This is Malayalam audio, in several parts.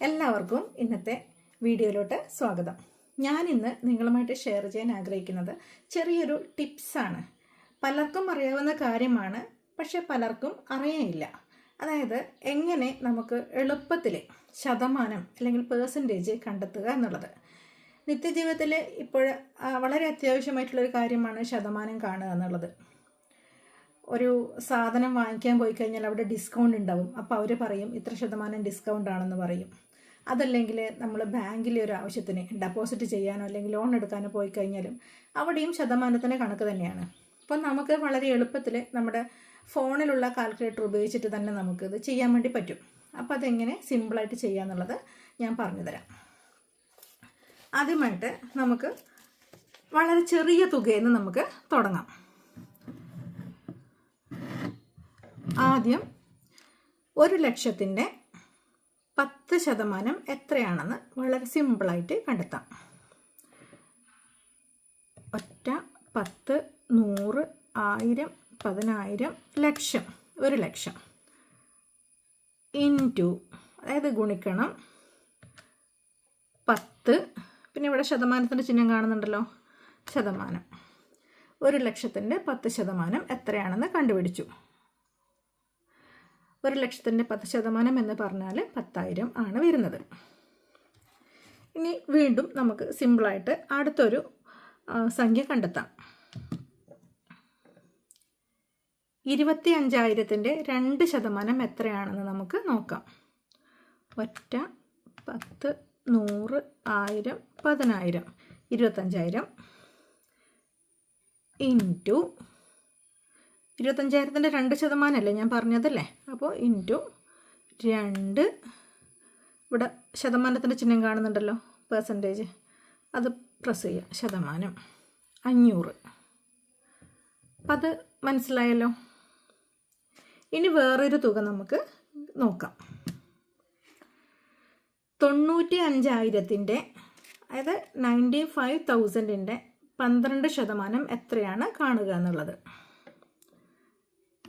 എല്ലാവർക്കും ഇന്നത്തെ വീഡിയോയിലോട്ട് സ്വാഗതം. ഞാൻ ഇന്ന് നിങ്ങളുമായിട്ട് ഷെയർ ചെയ്യാൻ ആഗ്രഹിക്കുന്നത് ചെറിയൊരു ടിപ്സാണ് പലർക്കും അറിയാവുന്ന കാര്യമാണ് പക്ഷെ പലർക്കും അറിയാനില്ല അതായത് എങ്ങനെ നമുക്ക് എളുപ്പത്തിൽ ശതമാനം അല്ലെങ്കിൽ പേഴ്സന്റേജ് കണ്ടെത്തുക എന്നുള്ളത്. നിത്യജീവിതത്തിൽ ഇപ്പോൾ വളരെ അത്യാവശ്യമായിട്ടുള്ളൊരു കാര്യമാണ് ശതമാനം കാണുക എന്നുള്ളത്. ഒരു സാധനം വാങ്ങിക്കാൻ പോയി കഴിഞ്ഞാൽ അവിടെ ഡിസ്കൗണ്ട് ഉണ്ടാവും. അപ്പോൾ അവർ പറയും ഇത്ര ശതമാനം ഡിസ്കൗണ്ട് ആണെന്ന് പറയും. അതല്ലെങ്കിൽ നമ്മൾ ബാങ്കിലെ ഒരു ആവശ്യത്തിന് ഡെപ്പോസിറ്റ് ചെയ്യാനോ അല്ലെങ്കിൽ ലോൺ എടുക്കാനോ പോയി കഴിഞ്ഞാലും അവിടെയും ശതമാനത്തിന് കണക്ക് തന്നെയാണ്. അപ്പം നമുക്ക് വളരെ എളുപ്പത്തിൽ നമ്മുടെ ഫോണിലുള്ള കാൽക്കുലേറ്റർ ഉപയോഗിച്ചിട്ട് തന്നെ നമുക്ക് ഇത് ചെയ്യാൻ വേണ്ടി പറ്റും. അപ്പോൾ അതെങ്ങനെ സിമ്പിളായിട്ട് ചെയ്യാന്നുള്ളത് ഞാൻ പറഞ്ഞുതരാം ആദ്യമായിട്ട് നമുക്ക് വളരെ ചെറിയ തുകയിൽ നിന്ന് നമുക്ക് തുടങ്ങാം. ആദ്യം ഒരു ലക്ഷത്തിന്റെ പത്ത് ശതമാനം എത്രയാണെന്ന് വളരെ സിമ്പിളായിട്ട് കണ്ടെത്താം. ഒറ്റ പത്ത് നൂറ് ആയിരം പതിനായിരം ലക്ഷം. ഒരു ലക്ഷം. ഇന്റു അതായത് ഗുണിക്കണം പത്ത്. പിന്നെ ഇവിടെ ശതമാനത്തിന്റെ ചിഹ്നം കാണുന്നുണ്ടല്ലോ. ശതമാനം. ഒരു ലക്ഷത്തിന്റെ പത്ത് ശതമാനം എത്രയാണെന്ന് കണ്ടുപിടിച്ചു. ഒരു ലക്ഷത്തിന്റെ പത്ത് ശതമാനം എന്ന് പറഞ്ഞാൽ പത്തായിരം ആണ് വരുന്നത്. ഇനി വീണ്ടും നമുക്ക് സിമ്പിളായിട്ട് അടുത്തൊരു സംഖ്യ കണ്ടെത്താം. ഇരുപത്തി അഞ്ചായിരത്തിന്റെ രണ്ട് ശതമാനം എത്രയാണെന്ന് നമുക്ക് നോക്കാം. ഒറ്റ പത്ത് നൂറ് ആയിരം പതിനായിരം. ഇരുപത്തഞ്ചായിരം. ഇന്റു ഇരുപത്തഞ്ചായിരത്തിന്റെ രണ്ട് ശതമാനമല്ലേ ഞാൻ പറഞ്ഞതല്ലേ? അപ്പോൾ ഇന്റു രണ്ട് ഇവിടെ ശതമാനത്തിന്റെ ചിഹ്നം കാണുന്നുണ്ടല്ലോ പെർസെന്റേജ് അത് പ്രസ് ചെയ്യുക ശതമാനം. അഞ്ഞൂറ്. അത് മനസ്സിലായല്ലോ? ഇനി വേറൊരു തുക നമുക്ക് നോക്കാം. തൊണ്ണൂറ്റി അഞ്ചായിരത്തിന്റെ അതായത് നയന്റി ഫൈവ് തൗസൻഡിന്റെ പന്ത്രണ്ട് ശതമാനം എത്രയാണ് കാണുക എന്നുള്ളത്.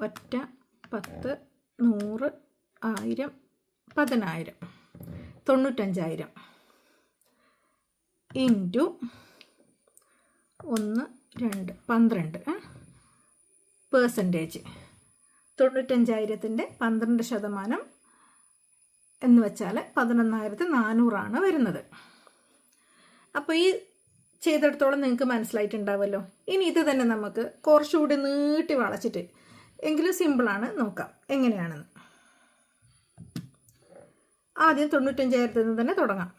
ഒറ്റ പത്ത് നൂറ് ആയിരം പതിനായിരം തൊണ്ണൂറ്റഞ്ചായിരം ഇന്റു ഒന്ന് രണ്ട് പന്ത്രണ്ട് പേഴ്സന്റേജ് തൊണ്ണൂറ്റഞ്ചായിരത്തിന്റെ പന്ത്രണ്ട് ശതമാനം എന്ന് വെച്ചാൽ പതിനൊന്നായിരത്തി നാനൂറാണ് വരുന്നത്. അപ്പോൾ ഈ ചെയ്തെടുത്തോളം നിങ്ങൾക്ക് മനസ്സിലായിട്ടുണ്ടാവുമല്ലോ ഇനി ഇത് തന്നെ നമുക്ക് കുറച്ചുകൂടി നീട്ടി വളച്ചിട്ട് എങ്കിലും സിമ്പിളാണ് നോക്കാം. എങ്ങനെയാണെന്ന്. ആദ്യം തൊണ്ണൂറ്റഞ്ചായിരത്തിൽ നിന്ന് തന്നെ തുടങ്ങാം.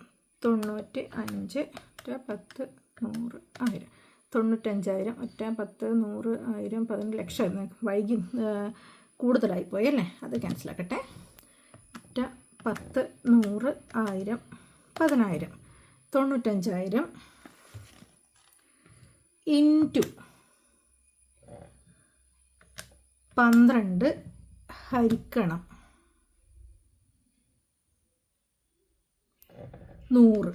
തൊണ്ണൂറ്റി അഞ്ച് ഒറ്റ പത്ത് നൂറ് ആയിരം. തൊണ്ണൂറ്റഞ്ചായിരം ഒറ്റ പത്ത് നൂറ് ആയിരം പതിനഞ്ച് ലക്ഷം. വൈകി കൂടുതലായി കൂടുതലായിപ്പോയി അല്ലേ? അത് ക്യാൻസലാക്കട്ടെ ഒറ്റ പത്ത് നൂറ് ആയിരം പതിനായിരം. തൊണ്ണൂറ്റഞ്ചായിരം ഇന്റു പന്ത്രണ്ട് ഹരിക്കണം. നൂറ്.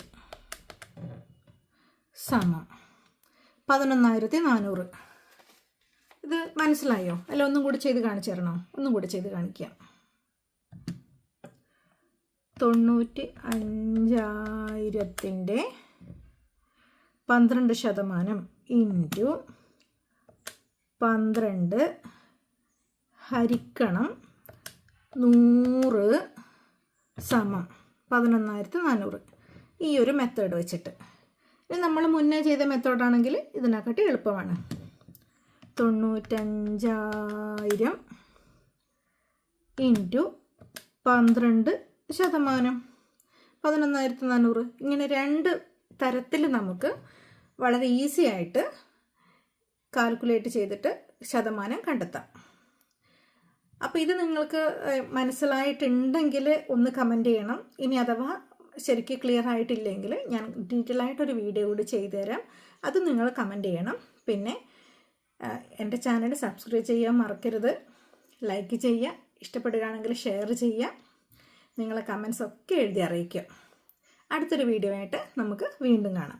സമം. പതിനൊന്നായിരത്തി നാനൂറ്. ഇത് മനസ്സിലായോ? അല്ല ഒന്നും കൂടി ചെയ്ത് കാണിച്ചു തരണോ? ഒന്നും കൂടി ചെയ്ത് കാണിക്കാം. തൊണ്ണൂറ്റി അഞ്ചായിരത്തിന്റെ പന്ത്രണ്ട് ശതമാനം ഇന്റു പന്ത്രണ്ട് ഹരിക്കണം നൂറ് സമം പതിനൊന്നായിരത്തി നാനൂറ്. ഈ ഒരു മെത്തേഡ് വെച്ചിട്ട്. ഇത് നമ്മൾ മുന്നേ ചെയ്ത മെത്തേഡാണെങ്കിൽ ഇതിനെക്കാട്ടി എളുപ്പമാണ്. തൊണ്ണൂറ്റഞ്ചായിരം ഇന്റു പന്ത്രണ്ട് ശതമാനം. പതിനൊന്നായിരത്തി നാനൂറ്. ഇങ്ങനെ രണ്ട് തരത്തിൽ നമുക്ക് വളരെ ഈസി ആയിട്ട് കാൽക്കുലേറ്റ് ചെയ്തിട്ട് ശതമാനം കണ്ടെത്താം. അപ്പോൾ ഇത് നിങ്ങൾക്ക് മനസ്സിലായിട്ടുണ്ടെങ്കിൽ ഒന്ന് കമന്റ് ചെയ്യണം. ഇനി അഥവാ ശരിക്കും ക്ലിയർ ആയിട്ടില്ലെങ്കിൽ ഞാൻ ഡീറ്റെയിൽ ആയിട്ടൊരു വീഡിയോ കൂടി ചെയ്തു തരാം. അത് നിങ്ങൾ കമന്റ് ചെയ്യണം. പിന്നെ എന്റെ ചാനൽ സബ്സ്ക്രൈബ് ചെയ്യാൻ മറക്കരുത്. ലൈക്ക് ചെയ്യുക. ഇഷ്ടപ്പെടുകയാണെങ്കിൽ ഷെയർ ചെയ്യുക. നിങ്ങളെ കമൻസ് ഒക്കെ എഴുതി അറിയിക്കുക. അടുത്തൊരു വീഡിയോ ആയിട്ട് നമുക്ക് വീണ്ടും കാണാം.